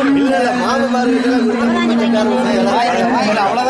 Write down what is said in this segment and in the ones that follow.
இல்ல இல்ல மாமன் மார்கிட்ட அவ்வளவுதான்.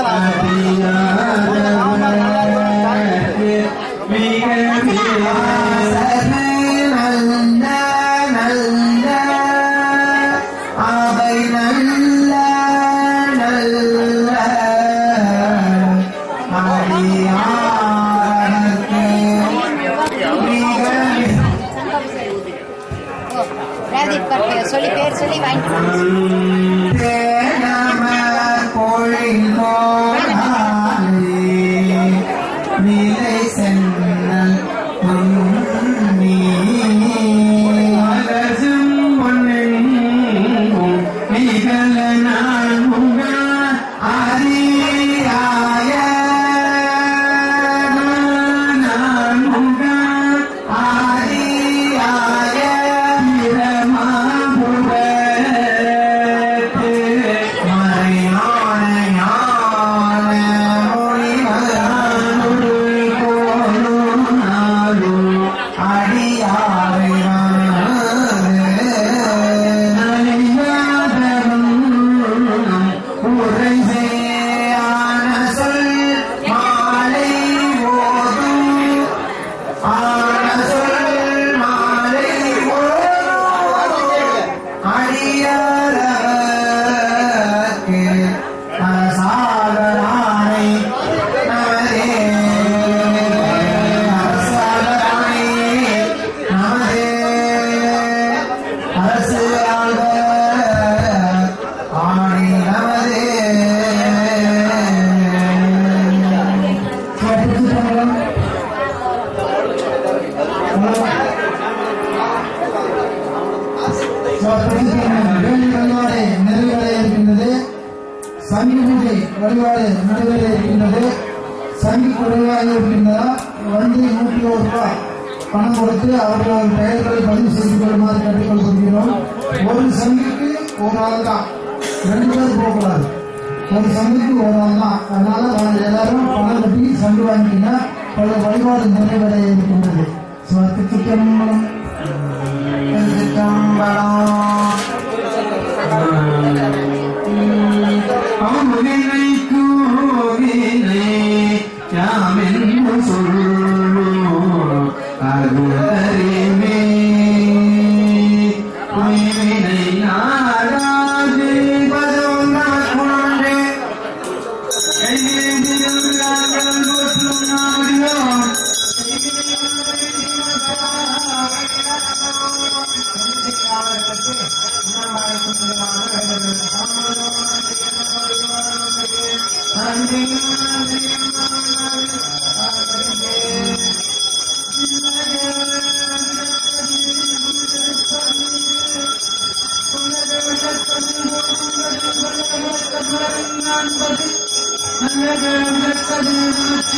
നിങ്ങളുടെ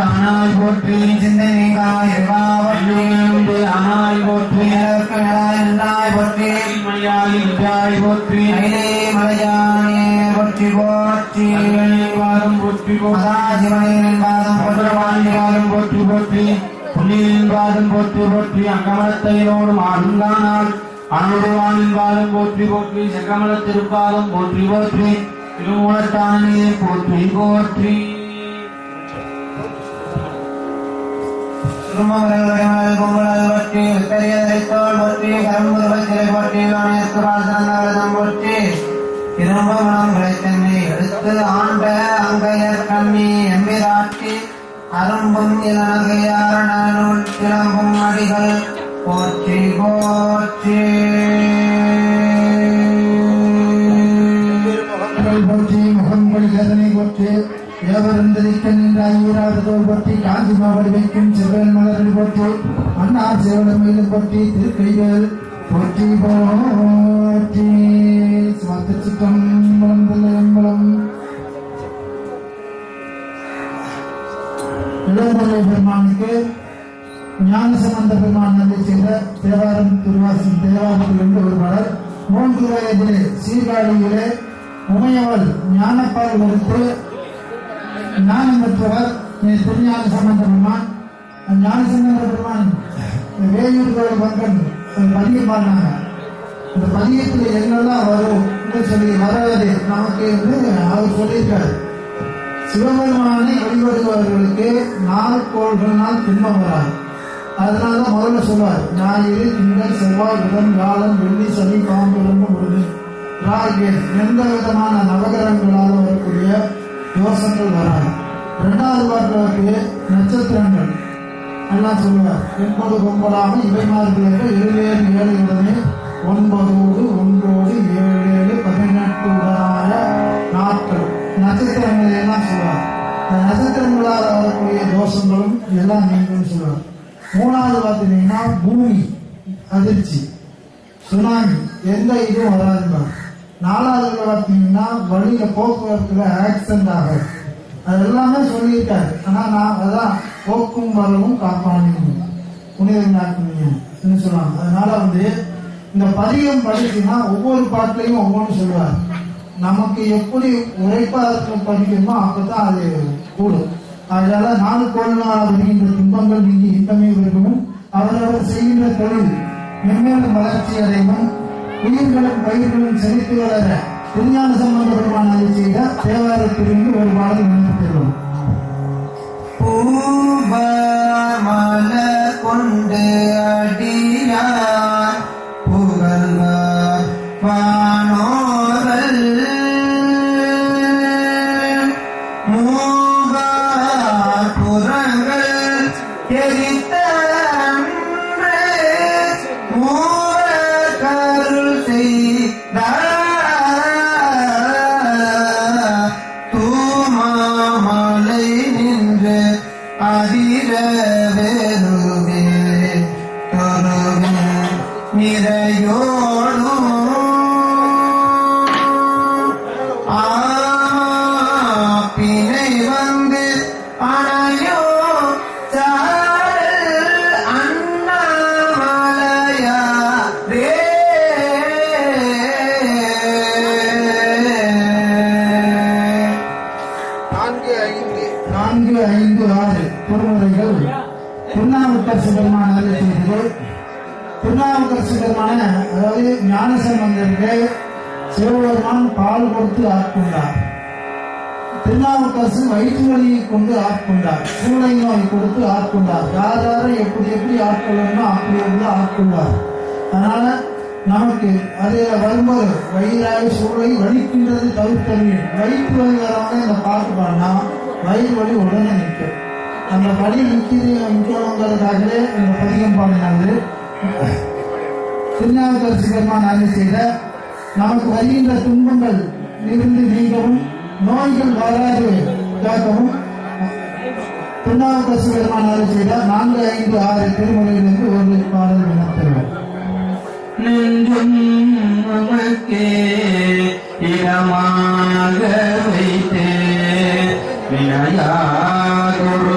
ஆனாய் போற்றி சிந்தனைகாய் போற்றி ஆனாய் போற்றி நின்றாய் போற்றி. மணியால் நின்றாய் போற்றி மயிலே மலையானே போற்றி போற்றி. வாரம் போற்றி போற்றி. பாதம் போற்றி. போற்றி அந்நியின் பாதம் போற்றி போற்றி. அக்கமலத்தையினோடும் ஆடுங்கானால் அனுருவானின் பாதம் போற்றி போற்றி. செக்கமல திருப்பாதம் போற்றி போற்றி. திருமூலத்தானே போற்றி போற்றி. திருமகள் பொங்கல் பற்றி பெரியதைத்தோள் பற்றி கரும்புருவத்திலை பற்றி வாணியத்துறால் சிறந்தவரதம் பற்றி திரும்பமணம் கிடைத்தன்னை எடுத்து ஆண்ட அங்கையர் கண்ணி எம்பிராட்டி அரும்பும் இளநகையாரணனுள் திளம்பும் அடிகள் போற்றி போற்றி கடல் போற்றி முகம்பொழி கதனை போற்றி ஏவரந்தரிக்க நின்ற ஐவராதோல் போற்றி காஞ்சி மாவடி வைக்கும் செவ்வேல் மலர்கள் போற்றி அண்ணார் சேவலமையிலும் போற்றி திருக்கைகள் போற்றி போற்றி. சிவத்திற்சிக்கம் எம்பலம் இளம்பலை பெருமானுக்கு ஞானசம்பந்த பெருமான் நன்றி செய்த தேவாரம் திருவாசி தேவாரத்தில் இருந்து ஒரு பாடல். மூன்று வயதிலே சீர்காழியிலே உமையவள் ஞானப்பால் கொடுத்து ஞானம் பெற்றவர் திருஞான சம்பந்த பெருமான் அந்த ஞான சம்பந்த பெருமான் வேலூர் கோயில் பங்கன் பதியம் பாடினாங்க இந்த பதியத்தில் என்னெல்லாம் வரும் சொல்லி வராது நமக்கு என்று அவர் சொல்லியிருக்காரு. சிவபெருமானை வழிபடுபவர்களுக்கு நாள் கோள்களால் துன்பம் வராது. அதனாலதான் முதல்ல சொல்வார் ஞாயிறு திங்கள் செவ்வாய் புதன் வியாழன் வெள்ளி சனி பாம்பு எலும்பு முருகன் எந்த விதமான நவகரங்களால் வரக்கூடிய தோஷங்கள் வராது. இரண்டாவது வார்த்தைக்கு நட்சத்திரங்கள். எல்லாம் சொல்லுவார் என்பது கும்பலாக இவைமார்களுக்கு இருவேறு ஏழு இடமே ஒன்பதோடு ஒன்றோடு ஏழு ஏழு பதினெட்டு உடனாய நாட்கள். நட்சத்திரங்களை எல்லாம் சொல்லுவார். நட்சத்திரங்களால் வரக்கூடிய தோஷங்களும் எல்லாம் நீங்களும் சொல்லுவார். மூணாவது பார்த்தீங்கன்னா பூமி அதிர்ச்சி சுனாமி எந்த இதுவும் வராதுங்க நாலாவது பார்த்தீங்கன்னா வழியில போக்குவரத்துல ஆக்சிடென்ட் ஆகாது. அது எல்லாமே சொல்லியிருக்காரு. ஆனா நான் அதான் போக்கும் வரவும் காப்பாணும் புனித நாட்டுமையும் சொல்லுவாங்க. அதனால வந்து இந்த பதியம் படிச்சுன்னா ஒவ்வொரு பாட்டுலையும் ஒவ்வொன்று சொல்லுவார். நமக்கு எப்படி உழைப்பா படிக்கணுமோ அப்பதான் அது கூடும். அதனால நாலு கோள்னால் அப்படிங்கிற துன்பங்கள் நீங்க இன்பமே இருக்கணும் அவரவர் செய்கின்ற தொழில் மென்மேலும் வளர்ச்சி அடையணும் உயிர்களும் பயிர்களும் செழித்து வளர விஞ்ஞான சம்பந்த அதை செய்த தேவார பிரிவு ஒரு பாடல் நினைவுகிறோம் பூபமலர் கொண்டு அதிர வெறுவே ஞானசம்பந்தருக்கு சிவபெருமான் பால் கொடுத்து ஆட்கொண்டார் திருநாவுக்கரசு வயிற்று வலியை கொண்டு ஆட்கொண்டார் சூளை நோய் கொடுத்து ஆட்கொண்டார் யார் யாரை எப்படி எப்படி ஆட்கொள்ளணுமோ அப்படி வந்து ஆட்கொண்டார் அதனால நமக்கு அதில் வரும்போது வயிறாய் சூளை வலிக்கின்றது தவிர்த்தறிவு வயிற்று வலி வரவங்க இந்த பாட்டு பாடினா வயிறு வலி உடனே நிற்கும். அந்த வலி நிற்கிது நிற்கணுங்கிறதுக்காகவே இந்த பதிகம் பாடினாங்க திருநாவுக்கரசு பெருமான் அருள் செய்த நமக்கு வருகின்ற துன்பங்கள் இருந்து நீங்கவும் நோய்கள் வராது காக்கவும். திருநாவுக்கரசு பெருமான் செய்த நான்கு ஐந்து ஆறு திருமுறையிலிருந்து ஒரு பாடல் வினத்தருவோம் நெஞ்சும் நமக்கே இடமாக வைத்தே வினையாதொரு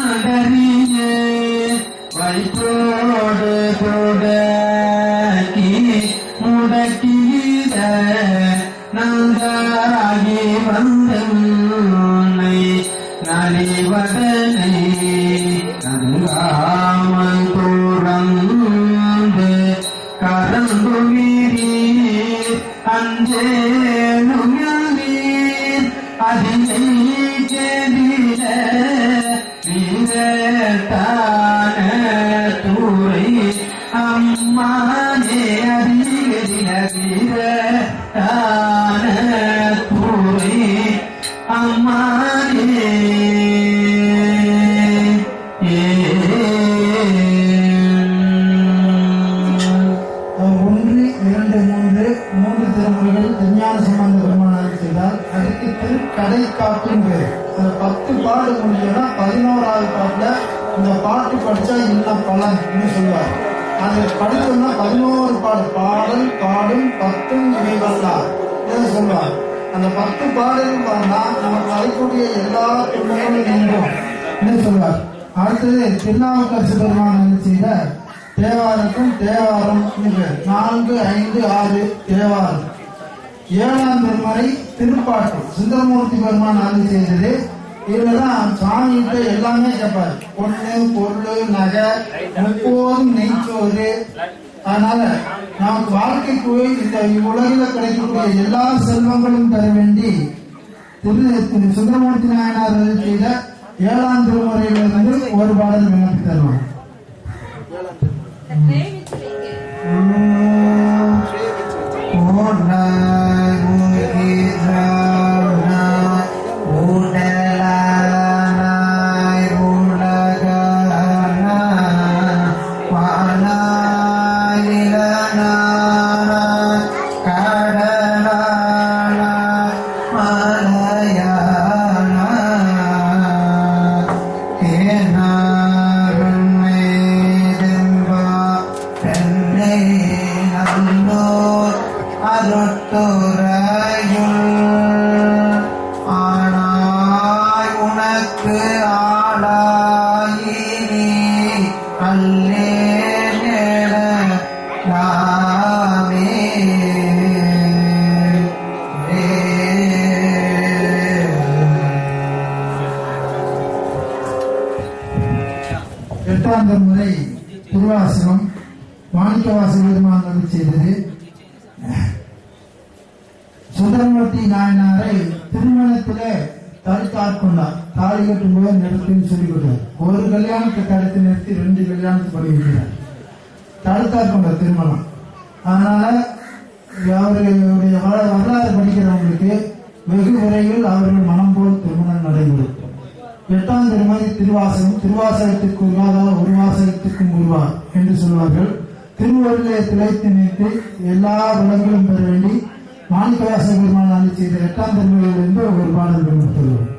கண்டறியே வைத்தோடு பாடு முடிஞ்சோன்னா பதினோராவது பாட்டுல இந்த பாட்டு படிச்சா என்ன பலன் சொல்லுவார் அது படிச்சோம்னா பதினோரு பாடு. பாடல் பாடும் பத்தும் இவைவல்லா சொல்லுவார் அந்த பத்து பாடலும் பார்த்தா நமக்கு வரக்கூடிய எல்லா துன்பங்களும் நீங்கும் என்று சொல்வார். அடுத்தது திருநாவுக்கரசு பெருமான் செய்த தேவாரத்தும் தேவாரம் நான்கு ஐந்து ஆறு தேவாரம். ஏழாம் பெருமறை திருப்பாட்டு. சுந்தரமூர்த்தி பெருமான் ஆண்டு செய்தது இதுலதான் சாமிகிட்ட எல்லாமே கேட்பாரு பொண்ணு பொருள் நகை முப்போதும் நெய்ச்சோறு. அதனால நமக்கு வாழ்க்கைக்கு இந்த உலகில் கிடைக்கக்கூடிய எல்லா செல்வங்களும் தர வேண்டி திரு திரு சுந்தரமூர்த்தி நாயனார் செய்த ஏழாம் திருமுறையிலிருந்து ஒரு பாடல் விண்ணப்பி ஆளாயி முறை திருவாசகம் மாணிக்கவாச பெருமான் செய்தது சுந்தரமூர்த்தி நாயனாரை திருமணத்திலே தடுத்தாட்கொண்டார் தாலி கட்டும் போது நிறுத்தின்னு சொல்லிக் கொடுத்தார் ஒரு கல்யாணத்தை தடுத்து நிறுத்தி ரெண்டு கல்யாணத்தை பண்ணி வைக்கிறார். தடுத்தா கொண்ட திருமணம். அதனால அவர்களுடைய வரலாறு படிக்கிறவங்களுக்கு வெகு விரைவில் அவர்கள் மனம் போல் திருமணம் நடைபெறும். எட்டாம் திருமதி திருவாசகம் திருவாசகத்திற்கு உருவாதால் ஒரு வாசகத்திற்கும் உருவா என்று சொல்வார்கள். திருவருளை திளைத்து நீட்டு எல்லா விலங்குகளும் பெற வேண்டி மாணிக்கவாச பெருமான் அருளி எட்டாம் திருமொழியிலிருந்து ஒரு பாடல் பெறும்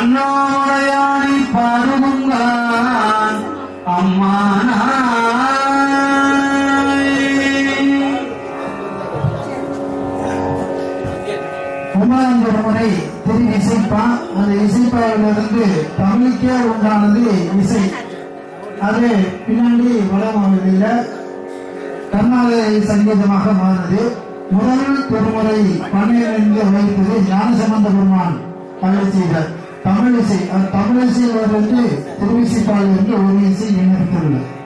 அண்ணாமலையானி பாருகுங்கான் அம்மானாய். ஒன்பதாம் முறை திரு இசைப்பான் அந்த இசைப்பாவிலிருந்து தமிழுக்கே உண்டானது இசை. அது பின்னாடி வடமாவதியில கர்நாடக சங்கீதமாக மாறினது. முதல் திருமுறை பன்னிரண்டு வைத்தது ஞானசம்பந்த பெருமான் அருள் செய்தார். தமிழிசை இசை அந்த தமிழ் வந்து திருவிசைப்பாளர் என்று ஒரு இசை இணைத்துள்ளது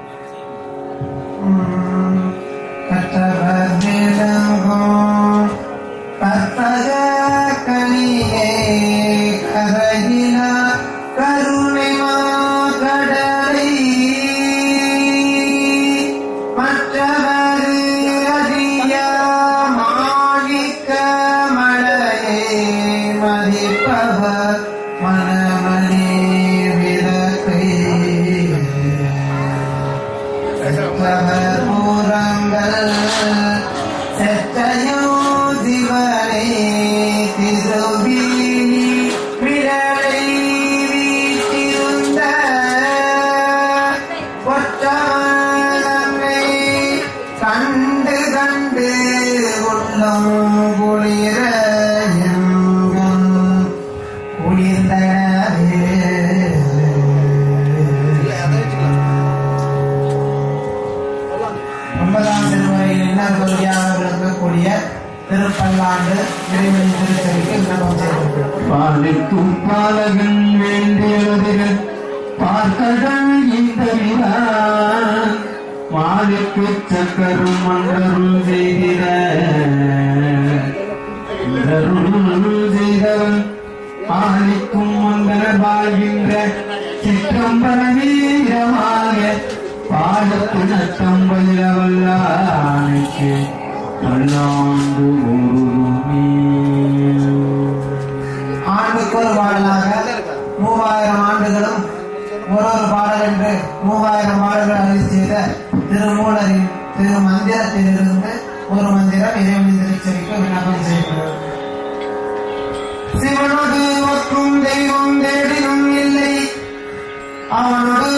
Wow. பாலுக்கு சக்கரும் மன்னரும் செய்கிற அருள் செய்தவன் ஆலிக்கும் மந்தனர் வாழ்கின்ற சிற்றம்பல வீரமாக பாடத்து நட்டம் பயிரவல்லானுக்கு பல்லாண்டு ஒரு ஆண்டுக்கு ஒரு பாடலாக மூவாயிரம் ஆண்டுகளும் ஒரு ஒரு பாடல் என்று மூவாயிரம் பாடல்கள் திருமூலரின் திரு மந்திரத்திலிருந்து ஒரு மந்திரம் இறைவனின் திருச்செவிக்கு விண்ணப்பம் செய்கிறது சிவனோடு ஒக்கும் தெய்வம் தேடினும் இல்லை. அவனோடு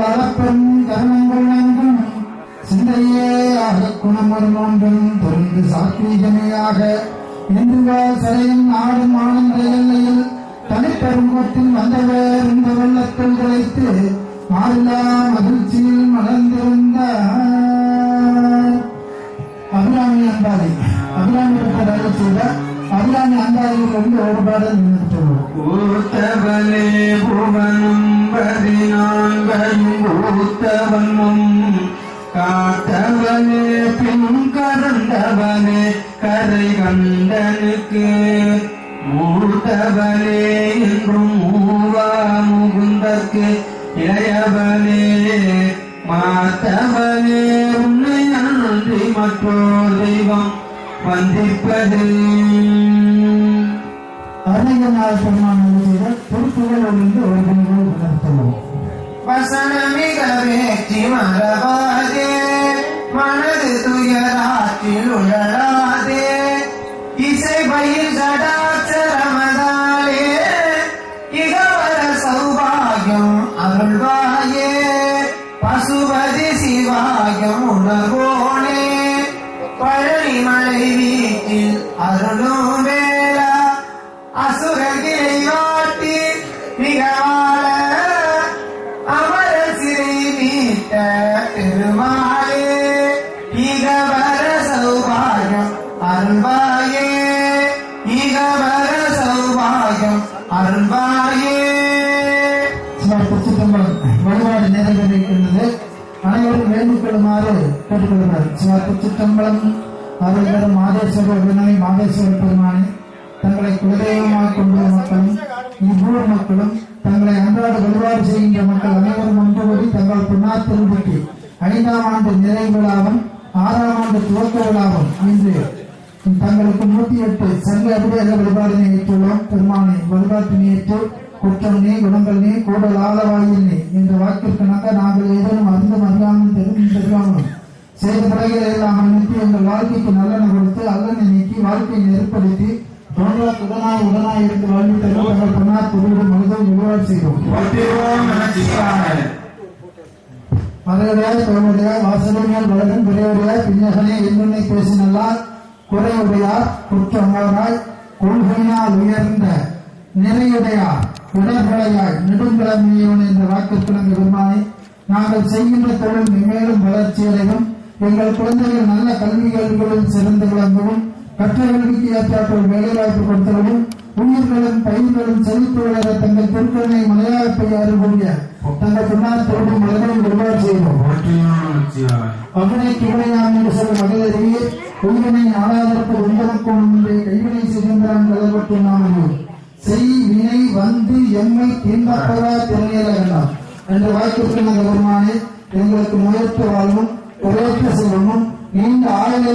கொள்ளப்பெரும் கருணங்கள் நங்கும் சிந்தையே ஆக குணமொரு நோன்றும் தொழிந்து சாத்வீகமையாக. இந்துவால் சரையும் நாடும் ஆனந்த எல்லையில் தனிப்பெருங்கோட்டில் வந்தவர் இந்த வெள்ளத்தில் கிடைத்து மாறிலா மகிழ்ச்சியில் மலர்ந்திருந்தார். அபிராமி அந்தாதி அபிராமி பெற்ற செய்த அபிராமி அந்தாதியிலிருந்து ஒரு பாடல் நிறுத்துவோம் ஊத்தவனே புவனும் பதினான்கையும் ஊத்தவனும் காத்தவனே பின் கறந்தவனே கரை கண்டனுக்கு மூத்தவனே என்றும் மூவா முகுந்தற்கு இளையவனே மாத்தவனே உன்னை நன்றி மற்றோர் தெய்வம் வந்திப்பது. அருணகிரிநாத பெருமான் திருப்புகள் திருப்புகளிலிருந்து ஒரு பாடல் நிறுத்துவோம் வசனமிக வேற்றி மறவாதே மனது துயராற்றில் உழலாதே இசை பயில் சடாச்சரமதாலே இகவர சௌபாகியம் அருள்வாயே பசுபதி சிவாகியம் உணர்வோனே பழனி பழனிமலை வீட்டில் அருளும் அருள்வாயே. சிவாய் திருச்சிற்றம்பலம் வழிபாடு நிறைவேறியிருக்கின்றது அனைவரும் வேண்டிக் கொள்ளுமாறு கேட்டுக்கொள்கிறார். சிவாய் திருச்சிற்றம்பலம் அருள் தரும் மாதேஸ்வரர் வினவி மாதேஸ்வர பெருமானி தங்களை குலதெய்வமாக கொண்டுள்ள மக்களும் இவ்வூர் மக்களும் தங்களை அன்றாட வழிபாடு செய்கின்ற மக்கள் அனைவரும் ஒன்றுபடி தங்கள் பொன்னார் திருப்பட்டி ஐந்தாம் ஆண்டு நிறைவு விழாவும் ஆறாம் ஆண்டு துவக்க விழாவும் இன்று தங்களுக்கு நூத்தி எட்டு சங்க அபிடேக வழிபாடினை ஏற்றுள்ளோம். பெருமானை வழிபாட்டினை ஏற்று குற்றம் நீ குணங்கள் நீ கூடல் ஆளவாயில் நீ என்ற வாக்கிற்கனாக நாங்கள் ஏதேனும் அறிந்தும் அறியாமல் தெரிந்து தெரியாமலும் செய்த பிறகு எல்லாம் அனுப்பி எங்கள் வாழ்க்கைக்கு நல்லெண்ண கொடுத்து அல்லனை நீக்கி வாழ்க்கையை நெருப்படுத்தி தோன்றா உடனாய் உடனாய் இருந்து வாழ்வு தரும் தங்கள் பொன்னார் திருவிடும் முழுதும் செய்தோம் மதுரையாய் பெருமுடையாய் வாசலுமையால் வளரும் பெரியவரையாய் பின்னகனே என்னென்னை பேசினால் குறையுடையார் குற்றமோராய் கொள்கையினால் உயர்ந்த நிறையுடையார் உடற்படையாய் நெடுங்கிழமையோன் என்ற வாக்கிற்கிழங்கு பெருமானை நாங்கள் செய்கின்ற தொழில் மென்மேலும் வளர்ச்சியடையும் எங்கள் குழந்தைகள் நல்ல கல்வி கல்விகளில் சிறந்து விளங்கவும் கற்ற கல்விக்கு ஏற்றாற்றல் வேலைவாய்ப்பு கொடுத்தலும் உயிர்களும் பயிர்களும் செழித்து வளர தங்கள் திருக்கண்ணை மலையாக பெய்ய அருள்புரிய தங்கள் பின்னால் தோன்றும் மலரையும் விரிவாடு செய்வோம். அவனை கிவனையாம் என்று சொல்லும் மகளிரையே உயிரினை ஆளாதற்கு உங்களுக்கும் முன்பே கைவினை செய்கின்றான் கலவற்று நாமையும் செய் வினை வந்து எம்மை தின்பப்பதா திறனியல வேண்டாம். என்று வாய்ப்பிருக்கின்ற பெருமானே எங்களுக்கு முயற்சி வாழ்வும் உழைப்பு செல்வமும் நீண்ட ஆயுளை